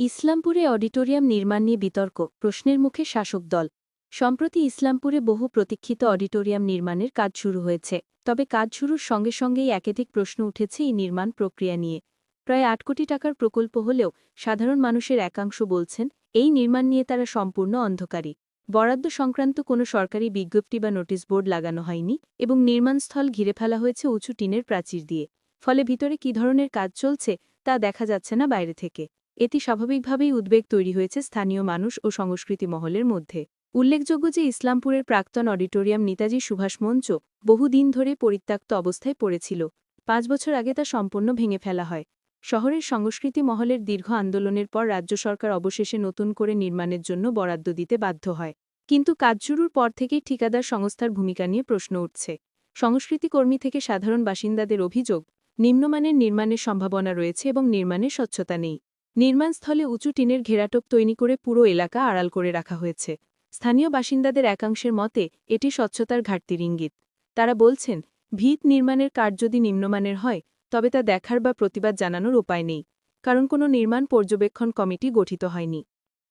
ইসলামপুরে auditorium নির্মাণ নিয়ে বিতর্ক, প্রশ্নের মুখে শাসক দল। সম্প্রতি ইসলামপুরে বহু প্রতীক্ষিত অডিটোরিয়াম নির্মাণের কাজ শুরু হয়েছে, তবে কাজ শুরুর সঙ্গে সঙ্গেই একাধিক প্রশ্ন উঠেছে এই নির্মাণ প্রক্রিয়া নিয়ে। প্রায় আট কোটি টাকার প্রকল্প হলেও সাধারণ মানুষের একাংশ বলছেন, এই নির্মাণ নিয়ে তারা সম্পূর্ণ অন্ধকারী। বরাদ্দ সংক্রান্ত কোনো সরকারি বিজ্ঞপ্তি বা নোটিশ বোর্ড লাগানো হয়নি এবং নির্মাণস্থল ঘিরে ফেলা হয়েছে উঁচু টিনের প্রাচীর দিয়ে। ফলে ভিতরে কী ধরনের কাজ চলছে তা দেখা যাচ্ছে না বাইরে থেকে। এতে স্বাভাবিকভাবেই উদ্বেগ তৈরি হয়েছে স্থানীয় মানুষ ও সংস্কৃতি মহলের মধ্যে। উল্লেখযোগ্য যে ইসলামপুরের প্রাক্তন অডিটোরিয়াম নেতাজি সুভাষ মঞ্চ বহুদিন ধরে পরিত্যক্ত অবস্থায় পড়েছিল। পাঁচ বছর আগে তা সম্পূর্ণ ভেঙে ফেলা হয়। শহরের সংস্কৃতি মহলের দীর্ঘ আন্দোলনের পর রাজ্য সরকার অবশেষে নতুন করে নির্মাণের জন্য বরাদ্দ দিতে বাধ্য হয়। কিন্তু কাজ শুরুর পর থেকেই ঠিকাদার সংস্থার ভূমিকা নিয়ে প্রশ্ন উঠছে। সংস্কৃতি কর্মী থেকে সাধারণ বাসিন্দাদের অভিযোগ, নিম্নমানের নির্মাণের সম্ভাবনা রয়েছে এবং নির্মাণের স্বচ্ছতা নেই। নির্মাণস্থলে উঁচু টিনের ঘেরাটোপ তৈরি করে পুরো এলাকা আড়াল করে রাখা হয়েছে। স্থানীয় বাসিন্দাদের একাংশের মতে, এটি স্বচ্ছতার ঘাটতির ইঙ্গিত। তারা বলছেন, ভিত নির্মাণের কাজ যদি নিম্নমানের হয়, তবে তা দেখার বা প্রতিবাদ জানানোর উপায় নেই, কারণ কোনো নির্মাণ পর্যবেক্ষণ কমিটি গঠিত হয়নি।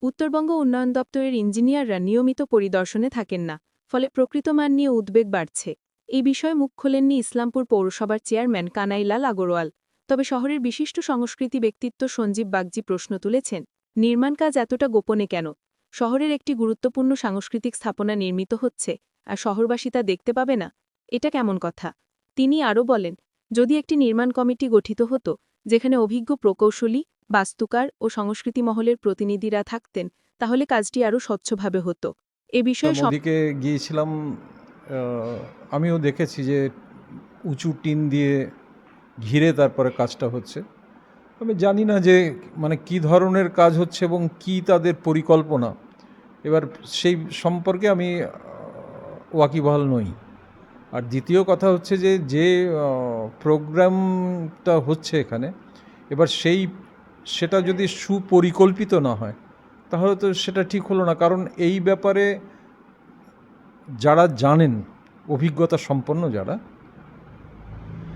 উত্তরবঙ্গ উন্নয়ন দপ্তরের ইঞ্জিনিয়াররা নিয়মিত পরিদর্শনে থাকেন না, ফলে প্রকৃত মান নিয়ে উদ্বেগ বাড়ছে। এই বিষয়ে মুখ খোলেননি ইসলামপুর পৌরসভার চেয়ারম্যান কানাইলাল আগরওয়াল। তবে শহরের বিশিষ্ট সংস্কৃতি ব্যক্তিত্ব সঞ্জীব বাগজি প্রশ্ন তুলেছেন, নির্মাণ কাজ এতটা গোপনে কেন? শহরের একটি গুরুত্বপূর্ণ সাংস্কৃতিক স্থাপনা নির্মিত হচ্ছে, আর শহরবাসী তা দেখতে পাবে না? এটা কেমন কথা? তিনি আরও বলেন, যদি একটি নির্মাণ কমিটি গঠিত হতো, যেখানে অভিজ্ঞ প্রকৌশলী, বাস্তুকার ও সংস্কৃতি মহলের প্রতিনিধিরা থাকতেন, তাহলে কাজটি আরও স্বচ্ছভাবে হতো। এ বিষয়ে সবদিকে গিয়েছিলাম আমিও দেখেছি যে উঁচু টিন দিয়ে ঘিরে তারপরে কাজটা হচ্ছে। আমি জানি না যে মানে কি ধরনের কাজ হচ্ছে এবং কি তাদের পরিকল্পনা। এবার সেই সম্পর্কে আমি ওয়াকিবহাল নই। আর দ্বিতীয় কথা হচ্ছে যে যে প্রোগ্রামটা হচ্ছে এখানে, এবার সেই, সেটা যদি সুপরিকল্পিত না হয়, তাহলে তো সেটা ঠিক হলো না। কারণ এই ব্যাপারে যারা জানেন, অভিজ্ঞতা সম্পন্ন যারা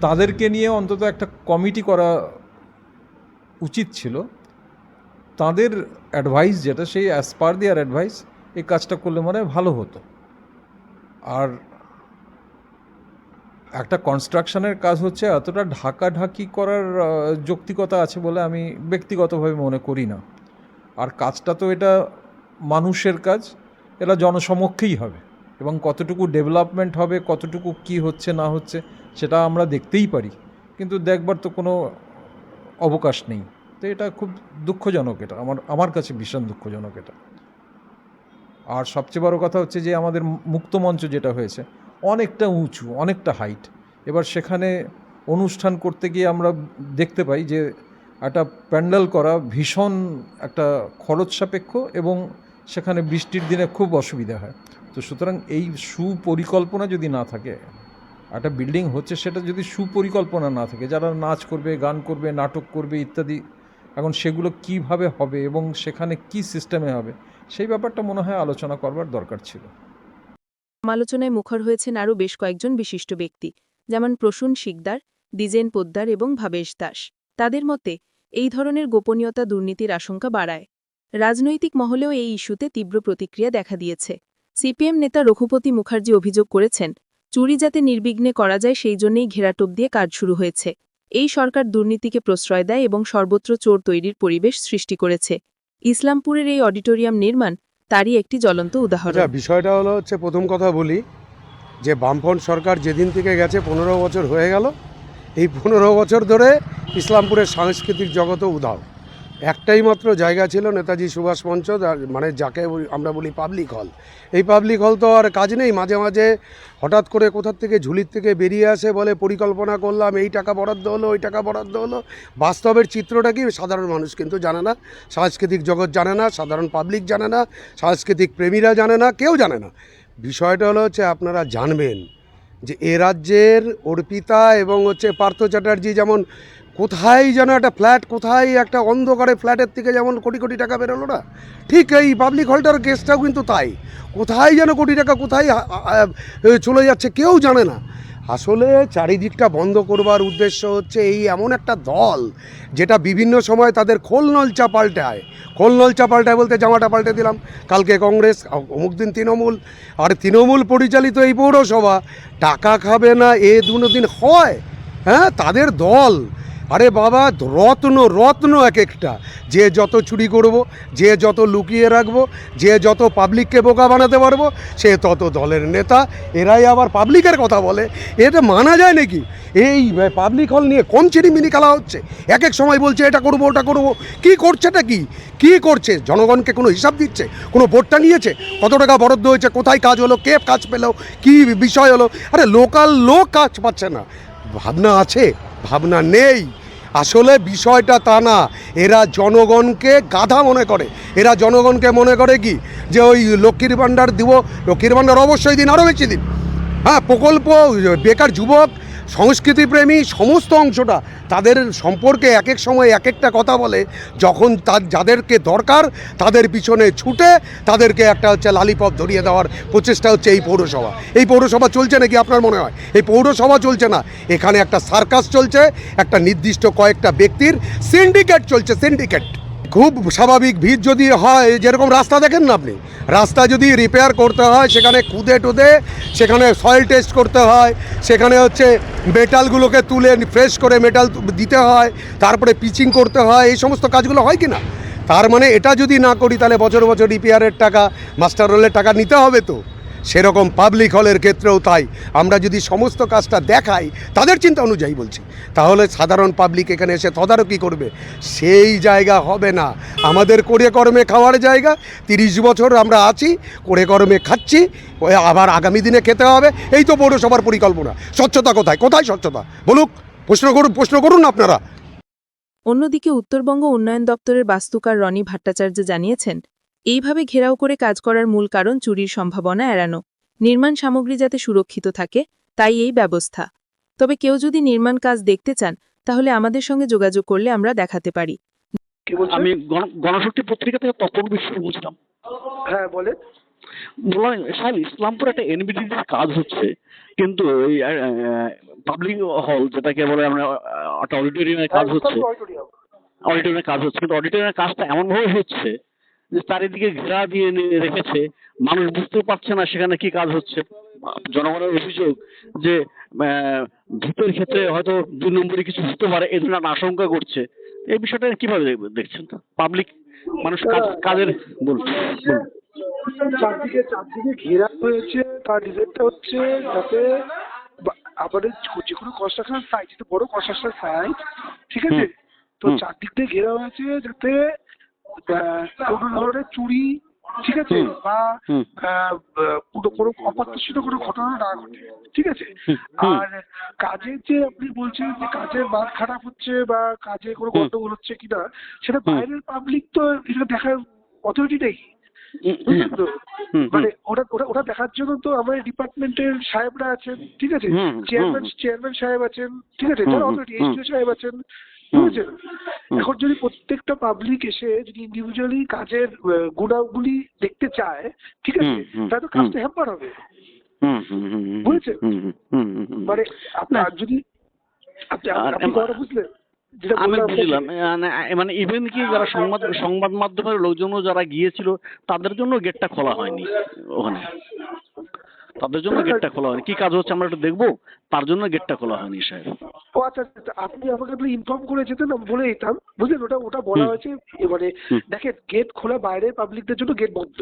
তাদেরকে নিয়ে অন্তত একটা কমিটি করা উচিত ছিল। তাদের অ্যাডভাইস যেটা, সেই অ্যাজ পার দেয়ার অ্যাডভাইস এই কাজটা করলে মানে ভালো হতো। আর একটা কনস্ট্রাকশনের কাজ হচ্ছে, এতটা ঢাকাঢাকি করার যৌক্তিকতা আছে বলে আমি ব্যক্তিগতভাবে মনে করি না। আর কাজটা তো এটা মানুষের কাজ, এটা জনসমক্ষেই হবে। এবং কতটুকু ডেভেলপমেন্ট হবে, কতটুকু কি হচ্ছে, না হচ্ছে, সেটা আমরা দেখতেই পারি। কিন্তু দেখবার তো কোনো অবকাশ নেই। তো এটা খুব দুঃখজনক এটা। আমার আমার কাছে ভীষণ দুঃখজনক এটা। আর সবচেয়ে বড় কথা হচ্ছে যে, আমাদের মুক্তমঞ্চ যেটা হয়েছে, অনেকটা উঁচু, অনেকটা হাইট এবার সেখানে অনুষ্ঠান করতে গিয়ে আমরা দেখতে পাই যে, একটা প্যান্ডেল করা ভীষণ একটা খরচ সাপেক্ষ এবং সেখানে বৃষ্টির দিনে খুব অসুবিধা হয়। তো সুতরাং এই সুপরিকল্পনা যদি না থাকে, একটা বিল্ডিং হচ্ছে সেটা যদি সুপরিকল্পনা না থাকে, যারা নাচ করবে, গান করবে, নাটক করবে ইত্যাদি, এখন সেগুলো কীভাবে হবে এবং সেখানে কি সিস্টেমে হবে, সেই ব্যাপারটা মনে হয় আলোচনা করবার দরকার ছিল। সমালোচনায় মুখর হয়েছেন আরও বেশ কয়েকজন বিশিষ্ট ব্যক্তি, যেমন প্রসূন শিকদার, দ্বিজেন পোদ্দার এবং ভাবেশ দাস। তাদের মতে, এই ধরনের গোপনীয়তা দুর্নীতির আশঙ্কা বাড়ায়। রাজনৈতিক মহলেও এই ইস্যুতে তীব্র প্রতিক্রিয়া দেখা দিয়েছে। সিপিএম নেতা রঘুপতি মুখার্জি অভিযোগ করেছেন, চুরি যাতে নির্বিঘ্নে করা যায় সেই জন্যেই ঘেরাটোপ দিয়ে কাজ শুরু হয়েছে। এই সরকার দুর্নীতিকে প্রশ্রয় দেয় এবং সর্বত্র চোর তৈরির পরিবেশ সৃষ্টি করেছে। ইসলামপুরের এই অডিটোরিয়াম নির্মাণ তারই একটি জ্বলন্ত উদাহরণ। আচ্ছা বিষয়টা হলো হচ্ছে প্রথম কথা বলি যে বামফ্রন্ট সরকার যেদিন থেকে গেছে পনেরো বছর হয়ে গেল। এই পনেরো বছর ধরে ইসলামপুরের সাংস্কৃতিক জগতও উধাও একটাই মাত্র জায়গা ছিল নেতাজি সুভাষ মঞ্চ মানে যাকে আমরা বলি পাবলিক হল এই পাবলিক হল তো আর কাজ নেই, মাঝে মাঝে হঠাৎ করে কোথার থেকে ঝুলির থেকে বেরিয়ে আসে, বলে পরিকল্পনা করলাম, এই টাকা বরাদ্দ হলো, ওই টাকা বরাদ্দ হলো। বাস্তবের চিত্রটা কি? সাধারণ মানুষ কিন্তু জানে না, সাংস্কৃতিক জগৎ জানে না, সাধারণ পাবলিক জানে না, সাংস্কৃতিক প্রেমীরা জানে না, কেউ জানে না। বিষয়টা হলো হচ্ছে আপনারা জানবেন যে এ রাজ্যের অর্পিতা এবং হচ্ছে পার্থ চ্যাটার্জি যেমন কোথায় যেন একটা ফ্ল্যাট, কোথায় একটা অন্ধকারে ফ্ল্যাটের থেকে যেমন কোটি কোটি টাকা বেরোলো না, ঠিক এই পাবলিক হলটার কেসটাও কিন্তু তাই। কোথায় যেন কোটি টাকা, কোথায় চলে যাচ্ছে কেউ জানে না। আসলে চারিদিকটা বন্ধ করবার উদ্দেশ্য হচ্ছে এই এমন একটা দল, যেটা বিভিন্ন সময় তাদের খোল নলচা পাল্টায়। খোল নলচা পাল্টায় বলতে জামাটা পাল্টে দিলাম। কালকে কংগ্রেস অমুক দিন তৃণমূল, আর তৃণমূল পরিচালিত এই পৌরসভা, টাকা খাবে না, এ দুনো দিন হয়। হ্যাঁ তাদের দল। আরে বাবা, রত্ন রত্ন এক একটা। যে যত চুরি করব, যে যত লুকিয়ে রাখব, যে যত পাবলিককে বোকা বানাতে পারব, সে তত দলের নেতা। এরাই আবার পাবলিকের কথা বলে। এটা মানা যায় নাকি? এই পাবলিক হল নিয়ে কোন চিনিমিনি খেলা হচ্ছে? এক এক সময় বলছে, এটা করব, ওটা করব। কি করছেটা কি? কি করছে? জনগণকে কোনো হিসাব দিচ্ছে? কোনো ভোটটা নিয়েছে? কত টাকা বরাদ্দ হয়েছে? কোথায় কাজ হলো? কে কাজ পেল? কি বিষয় হলো? আরে, লোকাল লোক কাজ পাচ্ছে না। ভাবনা আছে? ভাবনা নেই। আসলে বিষয়টা তা না। এরা জনগণকে গাধা মনে করে। এরা জনগণকে মনে করে কি? যে ওই লক্ষ্মীর ভাণ্ডার দিব। লক্ষ্মীর ভাণ্ডার অবশ্যই দিন আরও বেশি দিন। হ্যাঁ প্রকল্প, বেকার যুবক সংস্কৃতিপ্রেমী সমস্ত অংশটা তাদের সম্পর্কে এক এক সময় এক একটা কথা বলে, যখন তার, যাদেরকে দরকার তাদের পিছনে ছুটে তাদেরকে একটা হচ্ছে লালিপপ ধরিয়ে দেওয়ার প্রচেষ্টা হচ্ছে এই পৌরসভা। এই পৌরসভা চলছে নাকি আপনার মনে হয়? এই পৌরসভা চলছে না। এখানে একটা সার্কাস চলছে, একটা নির্দিষ্ট কয়েকটা ব্যক্তির সিন্ডিকেট চলছে সিন্ডিকেট খুব স্বাভাবিক ভিড় যদি হয়, যেরকম রাস্তা দেখেন না আপনি? রাস্তা যদি রিপেয়ার করতে হয়, সেখানে কুদে টুদে, সেখানে সয়েল টেস্ট করতে হয়, সেখানে হচ্ছে মেটালগুলোকে তুলে ফ্রেশ করে মেটাল দিতে হয়, তারপরে পিচিং করতে হয়, এই সমস্ত কাজগুলো হয় কি না তার মানে এটা যদি না করি, তাহলে বছর বছর রিপেয়ারের টাকা মাস্টার রোলের টাকা নিতে হবে তো? সেরকম পাবলিক হলের ক্ষেত্রেও তাই। আমরা যদি সমস্ত কাজটা দেখাই, তাদের চিন্তা অনুযায়ী বলছি। তাহলে সাধারণ পাবলিক এখানে এসে তদারকি করবে। সেই জায়গা হবে না। আমাদের করে কর্মে খাওয়ার জায়গা। তিরিশ বছর আমরা আছি, করে কর্মে খাচ্ছি আবার আগামী দিনে খেতে হবে। এই তো পৌরসভার পরিকল্পনা। স্বচ্ছতা কোথায়? কোথায় স্বচ্ছতা? বলুক, প্রশ্ন করুন প্রশ্ন করুন আপনারা। অন্যদিকে উত্তরবঙ্গ উন্নয়ন দপ্তরের বাস্তুকার রনি ভট্টাচার্য জানিয়েছেন এইভাবে ঘেরাও করে কাজ করার মূল কারণ চুরির সম্ভাবনা এড়ানো। নির্মাণ সামগ্রী যাতে সুরক্ষিত থাকে তাই এই ব্যবস্থা। তবে কেউ যদি নির্মাণ কাজ দেখতে চান তাহলে আমাদের সঙ্গে যোগাযোগ করলে আমরা দেখাতে পারি। আমি গণশক্তি পত্রিকা থেকে তপন বিশ্ব বলছিলাম। হ্যাঁ বলে বললাম সাহেব ইসলামপুর একটা কাজ হচ্ছে কিন্তু এই পাবলিক হল যেটাকে বলে আমরা আহ, একটা অডিটোরিয়ামের কাজ হচ্ছে অডিটোরিয়ামের কাজ হচ্ছে কিন্তু অডিটোরিয়ামের কাজটা এমনভাবে হচ্ছে যে চারিদিকে ঘেরা দিয়ে রেখেছে মানুষ বুঝতে পারছে না সেখানে কি কাজ হচ্ছে। জনগণের অভিযোগ যে ভিতর ক্ষেত্রে হয়তো দুই নম্বরে কিছু হতে পারে এই ধরনের আশঙ্কা করছে। এই বিষয়টা কীভাবে দেখ- দেখছেন পাবলিক মানুষ কাজের বলুন। চারদিকে চারদিকে ঘেরা হয়েছে তার রিজনটা হচ্ছে যাতে আমাদের যে- কোনো কনস্ট্রাকশন সাইট যেটা বড় কনস্ট্রাকশন সাইট ঠিক আছে? তো চারদিক দিয়ে ঘেরা হয়েছে যাতে ধরনের চুরি ঠিক আছে? বা কোনো কোনো অপ্রত্যাশিত কোনো ঘটনা না ঘটে ঠিক আছে। আর কাজের যে আপনি বলছেন যে কাজের মান খারাপ হচ্ছে বা কাজে কোনো গন্ডগোল হচ্ছে কিনা সেটা বাইরের পাবলিক তো এটা দেখার অথরিটি নেই। মানে ওটা ওটা ওটা দেখার জন্য তো আমাদের ডিপার্টমেন্টের সাহেবরা আছেন ঠিক আছে? চেয়ারম্যান চেয়ারম্যান সাহেব আছেন ঠিক আছে? যারা অথরিটি। এসডিও সাহেব আছেন। বুঝেছেন? এখন যদি প্রত্যেকটা পাবলিক এসে যদি ইন্ডিভিজুয়ালি কাজের গুণাগুলি দেখতে চায় ঠিক আছে? তাহলে তো কাজটা হ্যাম্পার হবে। বুঝেছেন? মানে আপনার যদি আপনি কথাটা বুঝলেন? আমি বুঝলাম মানে- মানে ইভেন কি যারা সংবাদ সংবাদ মাধ্যমের লোকজনও যারা গিয়েছিল তাদের জন্য গেটটা খোলা হয়নি ওখানে। তাদের জন্য গেটটা খোলা হয়নি। কি কাজ হচ্ছে আমরা একটু দেখব? তার জন্য গেটটা খোলা হয়নি সাহেব। ও আচ্ছা আচ্ছা, আচ্ছা, আপনি আমাকে তো ইনফর্ম করে যেতেন আমি বলে দিতাম। বুঝলেন ওটা ওটা বলা হয়েছে এবারে মানে দেখেন গেট খোলা বাইরে পাবলিকদের জন্য গেট বন্ধ।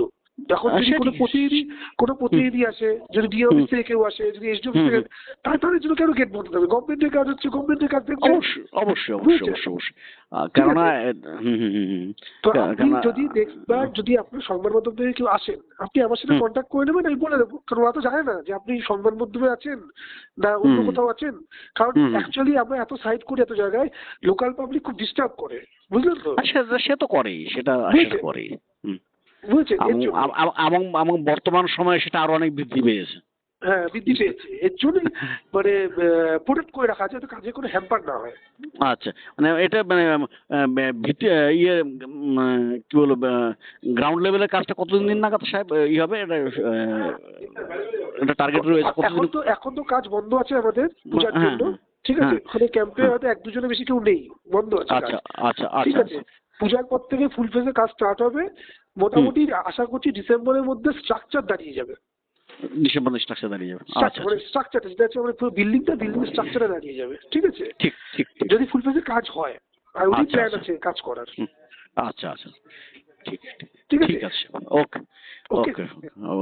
যখন যদি কোনো প্রতিনিধি কোনো প্রতিনিধি আসে যদি অফিস থেকে কেউ আসে যদি এসডি অফিস থেকে। তার তাদের জন্য কেন গেট বন্ধ থাকবে? গভর্নমেন্টের কাজ হচ্ছে গভর্নমেন্টের কাজ দেখবে। অবশ্যই অবশ্যই অবশ্যই অবশ্যই কেননা। তো আপনি যদি বার যদি আপনার সংবাদ মাধ্যম থেকে কেউ আসেন আপনি আমার সাথে। কন্ট্যাক্ট করে নেবেন আমি বলে দেবো। কারণ ওরা তো জানে না যে আপনি সংবাদ মাধ্যমে আছেন না অন্য কোথাও আছেন। কারণ। অ্যাকচুয়ালি আমরা এত সাইড করি এত জায়গায় লোকাল পাবলিক খুব ডিস্টার্ব করে। বুঝলেন তো? সে- সে তো করেই সেটা সেটা বুঝেছেন? এবং এবং বর্তমান সময়ে সেটা আরও অনেক বৃদ্ধি পেয়েছে। হ্যাঁ বৃদ্ধি পেয়েছে। এর জন্যই মানে প্রোটেক্ট করে রাখা যাতে কাজে কোনো হ্যাম্পার না হয়। আচ্ছা মানে এটা মানে ভিত্তি ইয়ে কি বলব গ্রাউন্ড লেভেলের কাজটা কতদিন দিন নাগাদ সাহেব ই হবে? এটা এটা টার্গেট রয়েছে এখন তো এখন তো কাজ বন্ধ আছে আমাদের পূজার হ্যাঁ, জন্য। হ্যাঁ, ঠিক আছে? হ্যাঁ। ওখানে ক্যাম্পে হয়তো এক দুজনের বেশি কেউ নেই। বন্ধ আছে আচ্ছা আচ্ছা আচ্ছা পূজার পর থেকে ফুল ফেজে কাজ স্টার্ট হবে। মোটামুটি আশা করছি ডিসেম্বরের মধ্যে স্ট্রাকচার দাঁড়িয়ে যাবে। ডিসেম্বর স্ট্রাকচার দাঁড়িয়ে যাবে। আচ্ছা মানে স্ট্রাকচারটা যেটা হচ্ছে মানে পুরো বিল্ডিংটা বিল্ডিং স্ট্রাকচারে দাঁড়িয়ে যাবে। ঠিক আছে? ঠিক ঠিক যদি ফুল ফেজে কাজ হয় আর আচ্ছা, প্ল্যান আচ্ছা। আছে কাজ করার। আচ্ছা আচ্ছা। ঠিক ঠিক। ঠিক আছে? ওকে। ওকে ওকে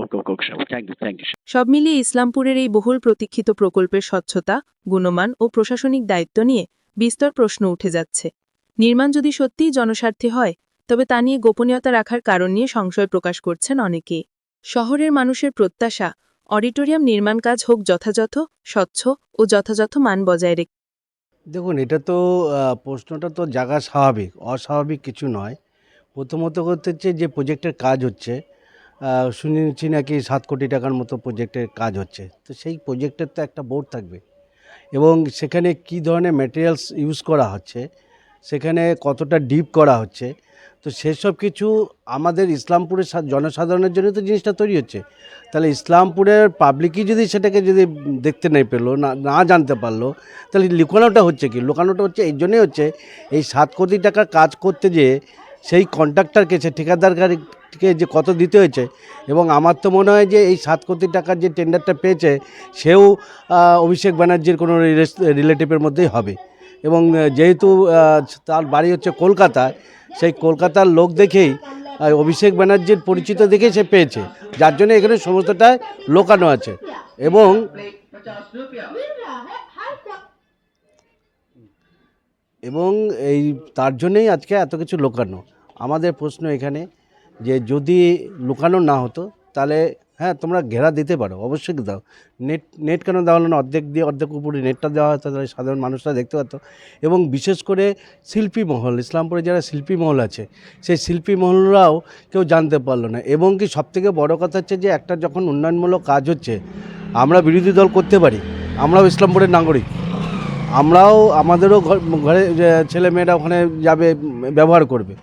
ওকে ওকে ওকে সাহেব। থ্যাংক ইউ সব মিলিয়ে ইসলামপুরের এই বহুল প্রতীক্ষিত প্রকল্পের স্বচ্ছতা গুণমান ও প্রশাসনিক দায়িত্ব নিয়ে বিস্তর প্রশ্ন উঠে যাচ্ছে। নির্মাণ যদি সত্যিই জনস্বার্থে হয়, তবে তা নিয়ে গোপনীয়তা রাখার কারণ নিয়ে সংশয় প্রকাশ করছেন অনেকে। শহরের মানুষের প্রত্যাশা, অডিটোরিয়াম নির্মাণ কাজ হোক যথাযথ, স্বচ্ছ ও যথাযথ মান বজায় রেখে দেখুন, এটা তো প্রশ্নটা তো জাগা স্বাভাবিক, অস্বাভাবিক কিছু নয়। প্রথমত হচ্ছে যে প্রজেক্টের কাজ হচ্ছে শুনেছি নাকি সাত কোটি টাকার মতো প্রজেক্টের কাজ হচ্ছে। তো সেই প্রজেক্টের তো একটা বোর্ড থাকবে। এবং সেখানে কি ধরনের ম্যাটেরিয়ালস ইউজ করা হচ্ছে সেখানে কতটা ডিপ করা হচ্ছে। তো সেসব কিছু আমাদের ইসলামপুরের জনসাধারণের জন্য তো জিনিসটা তৈরি হচ্ছে। তাহলে ইসলামপুরের পাবলিকই যদি সেটাকে যদি দেখতে নেই পেল, না না জানতে পারল, তাহলে লুকানোটা হচ্ছে কি? লুকানোটা হচ্ছে এই জন্যই হচ্ছে এই সাত কোটি টাকা কাজ করতে যেয়ে সেই কন্ট্রাক্টরকে সে ঠিকাদারকে যে কত দিতে হয়েছে এবং আমার তো মনে হয় যে এই সাত কোটি টাকার যে টেন্ডারটা পেয়েছে, সেও অভিষেক ব্যানার্জির কোনো রিলেটিভের মধ্যেই হবে। এবং যেহেতু তার বাড়ি হচ্ছে কলকাতায় সেই কলকাতার লোক দেখেই অভিষেক ব্যানার্জির পরিচিত দেখেই সে পেয়েছে। যার জন্য এখানে সমস্তটাই লোকানো আছে। এবং এবং এই, তার জন্যই আজকে এত কিছু লোকানো। আমাদের প্রশ্ন এখানে যে যদি লুকানো না হতো, তাহলে তোমরা ঘেরা দিতে পারো, অবশ্যই দাও। নেট নেট কেন দেওয়া হলো না? অর্ধেক দিয়ে অর্ধেক উপরে নেটটা দেওয়া হতো, তাহলে সাধারণ মানুষরা দেখতে পারতো। এবং বিশেষ করে শিল্পী মহল, ইসলামপুরে যারা শিল্পী মহল আছে, সেই শিল্পী মহলরাও কেউ জানতে পারল না। এবং কি সবথেকে বড় কথা হচ্ছে যে, একটা যখন উন্নয়নমূলক কাজ হচ্ছে, আমরা বিরোধী দল করতে পারি, আমরাও ইসলামপুরের নাগরিক। আমরাও, আমাদেরও ঘর- যে ছেলেমেয়েরা ওখানে যাবে, ব্যবহার করবে।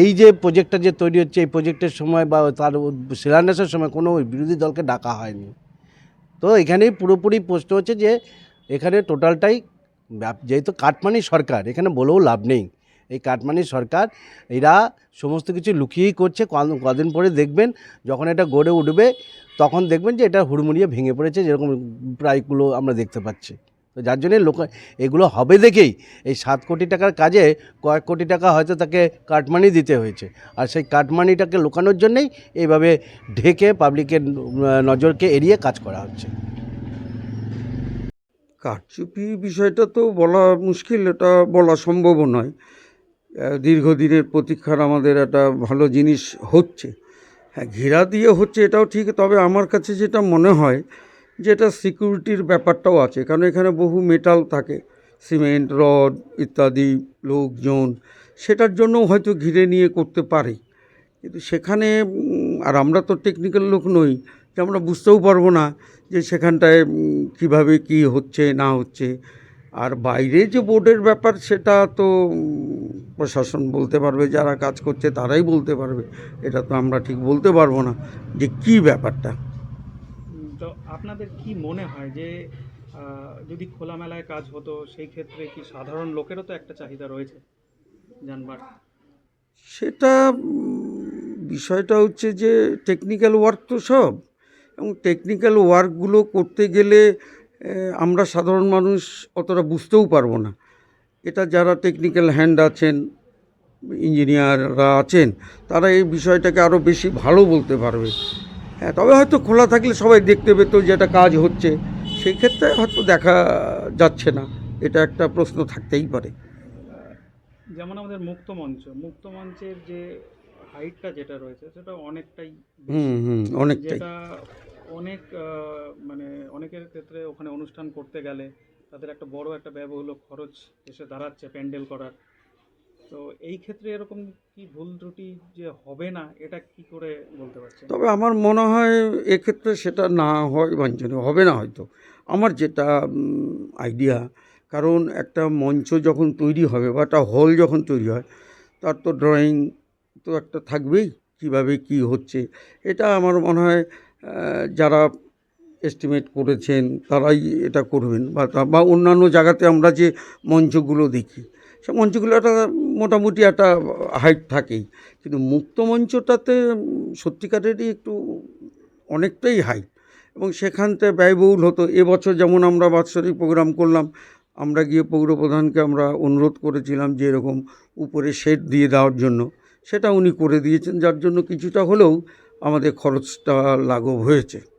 এই যে প্রজেক্টটা যে তৈরি হচ্ছে, এই প্রজেক্টের সময় বা তার শিলান্যাসের সময় কোনো বিরোধী দলকে ডাকা হয়নি। তো এখানেই পুরোপুরি প্রশ্ন হচ্ছে যে, এখানে টোটালটাই যেহেতু কাটমানি সরকার, এখানে বলেও লাভ নেই। এই কাটমানি সরকার, এরা সমস্ত কিছু লুকিয়েই করছে কদিন পরে দেখবেন, যখন এটা গড়ে উঠবে, তখন দেখবেন যে এটা হুড়মুড়িয়ে ভেঙে পড়েছে, যেরকম প্রায়গুলো আমরা দেখতে পাচ্ছি। তো যার জন্যে লোক এগুলো হবে দেখেই। এই সাত কোটি টাকার কাজে কয়েক কোটি টাকা হয়তো তাকে কাটমানি দিতে হয়েছে। আর সেই কাটমানিটাকে লুকানোর জন্যেই এইভাবে ঢেকে পাবলিকের নজরকে এড়িয়ে কাজ করা হচ্ছে। কারচুপি বিষয়টা তো বলা মুশকিল, এটা বলা সম্ভবও নয়। দীর্ঘদিনের প্রতীক্ষার আমাদের একটা ভালো জিনিস হচ্ছে। হ্যাঁ ঘেরা দিয়ে হচ্ছে এটাও ঠিক, তবে আমার কাছে যেটা মনে হয় যে এটা সিকিউরিটির ব্যাপারটাও আছে, কারণ এখানে বহু মেটাল থাকে সিমেন্ট রড ইত্যাদি, লোকজন, সেটার জন্যও হয়তো ঘিরে নিয়ে করতে পারে। কিন্তু সেখানে আর আমরা তো টেকনিক্যাল লোক নই, যে আমরা বুঝতেও পারব না যে সেখানটায় কীভাবে কি হচ্ছে, না হচ্ছে। আর বাইরে যে বোর্ডের ব্যাপার, সেটা তো প্রশাসন বলতে পারবে, যারা কাজ করছে তারাই বলতে পারবে, এটা তো আমরা ঠিক বলতে পারব না যে কি ব্যাপারটা। আপনাদের কি মনে হয় যে যদি খোলামেলায় কাজ হতো, সেই ক্ষেত্রে কি সাধারণ লোকেরও তো একটা চাহিদা রয়েছে জানবার? সেটা বিষয়টা হচ্ছে যে টেকনিক্যাল ওয়ার্ক তো সব এবং টেকনিক্যাল ওয়ার্কগুলো করতে গেলে আমরা সাধারণ মানুষ অতটা বুঝতেও পারব না। এটা যারা টেকনিক্যাল হ্যান্ড আছেন ইঞ্জিনিয়াররা আছেন, তারা এই বিষয়টাকে আরও বেশি ভালো বলতে পারবে। হ্যাঁ তবে হয়তো খোলা থাকলে সবাই দেখতে পেত যে এটা কাজ হচ্ছে। সেই ক্ষেত্রে হয়তো দেখা যাচ্ছে না। এটা একটা প্রশ্ন থাকতেই পারে। যেমন আমাদের মুক্ত মঞ্চ। মুক্ত মঞ্চের যে হাইটটা যেটা রয়েছে সেটা অনেকটাই হুম হুম অনেকটাই। অনেক মানে অনেকের ক্ষেত্রে ওখানে অনুষ্ঠান করতে গেলে তাদের একটা বড় একটা ব্যয়বহুল খরচ এসে দাঁড়াচ্ছে প্যান্ডেল করার। তো এই ক্ষেত্রে এরকম কি ভুল ত্রুটি যে হবে না, এটা কি করে বলতে পারছেন? তবে আমার মনে হয় এক্ষেত্রে সেটা না হয় বাঞ্ছনীয় হবে না হয়তো। আমার যেটা আইডিয়া কারণ একটা মঞ্চ যখন তৈরি হবে বা একটা হল যখন তৈরি হয়, তার তো ড্রয়িং তো একটা থাকবেই, কীভাবে কি হচ্ছে। এটা আমার মনে হয় যারা এস্টিমেট করেছেন, তারাই এটা করবেন। বা বা অন্যান্য জায়গাতে আমরা যে মঞ্চগুলো দেখি সে মঞ্চগুলো একটা মোটামুটি একটা হাইট থাকেই। কিন্তু মুক্ত মঞ্চটাতে সত্যিকারেরই একটু অনেকটাই হাইট এবং সেখানতে ব্যয়বহুল হতো। এবছর যেমন আমরা বাৎসরিক প্রোগ্রাম করলাম, আমরা গিয়ে পৌরপ্রধানকে আমরা অনুরোধ করেছিলাম যে এরকম উপরে শেড দিয়ে দেওয়ার জন্য। সেটা উনি করে দিয়েছেন। যার জন্য কিছুটা হলেও আমাদের খরচটা লাঘব হয়েছে।